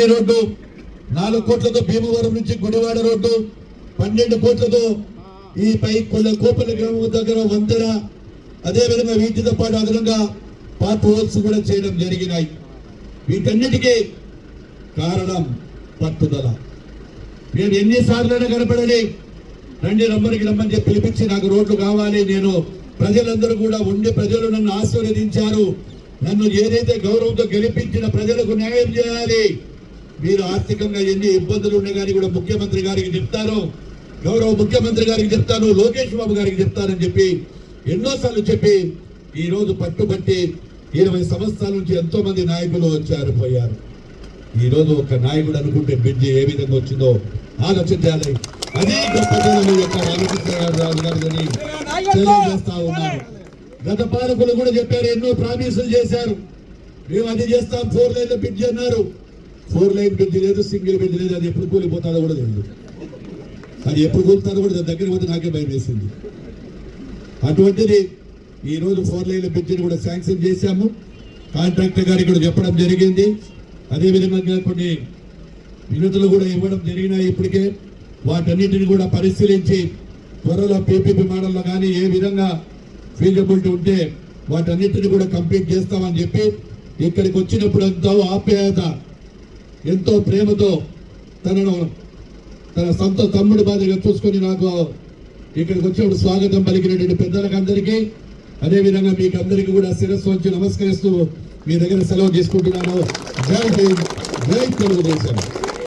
ఈ రోడ్డు నాలుగు కోట్లతో భీమవరం నుంచి గుడివాడ రోడ్డు పన్నెండు కోట్లతో ఈ పై కొల్ల కోపల గ్రామం దగ్గర వంతెన. అదేవిధంగా వీటితో పాటు అదనంగా పార్ట్ హోల్స్ కూడా చేయడం జరిగినాయి. వీటన్నిటికీ కారణం పట్టుదల. నేను ఎన్నిసార్లైనా కనపడని రండి రమ్మనికి రమ్మని చెప్పి పిలిపించి నాకు రోడ్లు కావాలి. నేను ప్రజలందరూ కూడా ఉండి ప్రజలు నన్ను ఆశీర్వదించారు. నన్ను ఏదైతే గౌరవంతో గెలిపించిన ప్రజలకు న్యాయం చేయాలి. మీరు ఆర్థికంగా ఎన్ని ఇబ్బందులు ఉన్నా కానీ కూడా ముఖ్యమంత్రి గారికి చెప్తాను గౌరవ ముఖ్యమంత్రి గారికి చెప్తాను లోకేష్ బాబు గారికి చెప్తానని చెప్పి ఎన్నోసార్లు చెప్పి ఈరోజు పట్టుబట్టి ఇరవై సంవత్సరాల నుంచి ఎంతో మంది నాయకులు వచ్చారు పోయారు ఈరోజు ఒక నాయకుడు అనుకుంటే బ్రిడ్జి ఏ విధంగా వచ్చిందో ఆలోచించాలి. అదే గొప్పతనం యొక్క రామకృష్ణరాజు గారు అని తెలియజేస్తా ఉన్నారు. గత పాలకులు కూడా చెప్పారు ఎన్నో ప్రామిసులు చేశారు. మేము అది చేస్తాం ఫోర్ లైన్ బ్రిడ్జి అన్నారు. ఫోర్ లైన్ బ్రిడ్జి లేదు సింగిల్ బ్రిడ్జి లేదు అది ఎప్పుడు కూలిపోతుందో కూడా తెలియదు. అది ఎప్పుడు కూలుతుందో కూడా దగ్గర పోతే నాకే భయం వేసింది. అటువంటిది ఈరోజు ఫోర్ లైన్ల బ్రిడ్జిని కూడా శాంక్షన్ చేశాము. కాంట్రాక్టర్ గారికి కూడా చెప్పడం జరిగింది. అదే విధంగా కొన్ని వినతులు కూడా ఇవ్వడం జరిగినాయి ఇప్పటికే. వాటన్నిటిని కూడా పరిశీలించి త్వరలో పీపీపీ మోడల్లో కానీ ఏ విధంగా ఫీజబిలిటీ ఉంటే వాటన్నిటిని కూడా కంప్లీట్ చేస్తామని చెప్పి ఇక్కడికి వచ్చినప్పుడు ఎంతో ఆప్యాయత ఎంతో ప్రేమతో తనను తన సొంత తమ్ముడి బాధగా చూసుకొని నాకు ఇక్కడికి వచ్చినప్పుడు స్వాగతం పలికినటువంటి పెద్దలకు అందరికీ అదేవిధంగా మీకు అందరికీ కూడా శిరస్సు వచ్చి నమస్కరిస్తూ మీ దగ్గర సెలవు తీసుకుంటున్నాను. జై హింద్ జై తెలుగుదేశం.